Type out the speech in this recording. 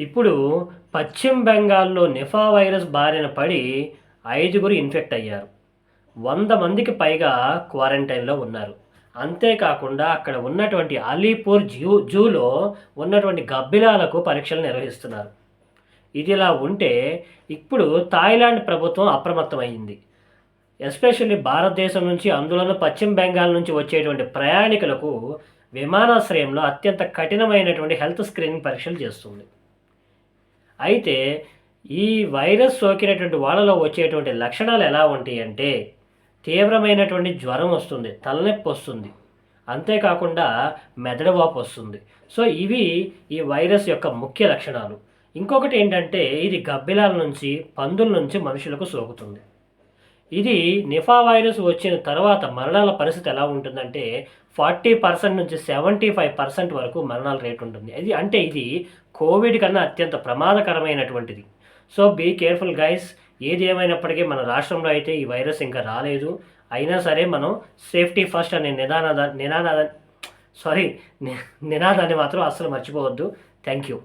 ఇప్పుడు పశ్చిమ బెంగాల్లో నిఫా వైరస్ బారిన పడి ఐదుగురు ఇన్ఫెక్ట్ అయ్యారు. వంద మందికి పైగా క్వారంటైన్లో ఉన్నారు. అంతేకాకుండా అక్కడ ఉన్నటువంటి అలీపూర్ జూ జూలో ఉన్నటువంటి గబ్బిలాలకు పరీక్షలు నిర్వహిస్తున్నారు. ఇది ఇలా ఉంటే ఇప్పుడు థాయిలాండ్ ప్రభుత్వం అప్రమత్తమైంది ఎస్పెషల్లీ భారతదేశం నుంచి అందులోనూ పశ్చిమ బెంగాల్ నుంచి వచ్చేటువంటి ప్రయాణికులకు విమానాశ్రయంలో అత్యంత కఠినమైనటువంటి హెల్త్ స్క్రీనింగ్ పరీక్షలు చేస్తుంది. అయితే ఈ వైరస్ సోకినటువంటి వాళ్ళలో వచ్చేటువంటి లక్షణాలు ఎలా ఉంటాయి అంటే తీవ్రమైనటువంటి జ్వరం వస్తుంది తలనొప్పి వస్తుంది అంతేకాకుండా మెదడు వాపు వస్తుంది. సో ఇవి ఈ వైరస్ యొక్క ముఖ్య లక్షణాలు. ఇంకొకటి ఏంటంటే ఇది గబ్బిలాల నుంచి పందుల నుంచి మనుషులకు సోకుతుంది. ఇది నిఫా వైరస్ వచ్చిన తర్వాత మరణాల పరిస్థితి ఎలా ఉంటుందంటే ఫార్టీ పర్సెంట్ నుంచి సెవెంటీ ఫైవ్ పర్సెంట్ వరకు మరణాల రేట్ ఉంటుంది. అది అంటే ఇది కోవిడ్ కన్నా అత్యంత ప్రమాదకరమైనటువంటిది. సో బీ కేర్ఫుల్ గైస్ ఏది ఏమైనప్పటికీ మన రాష్ట్రంలో అయితే ఈ వైరస్ ఇంకా రాలేదు. అయినా సరే మనం సేఫ్టీ ఫస్ట్ అనే నిదాన నినాద సారీ నినాదాన్ని మాత్రం అస్సలు మర్చిపోవద్దు. Thank you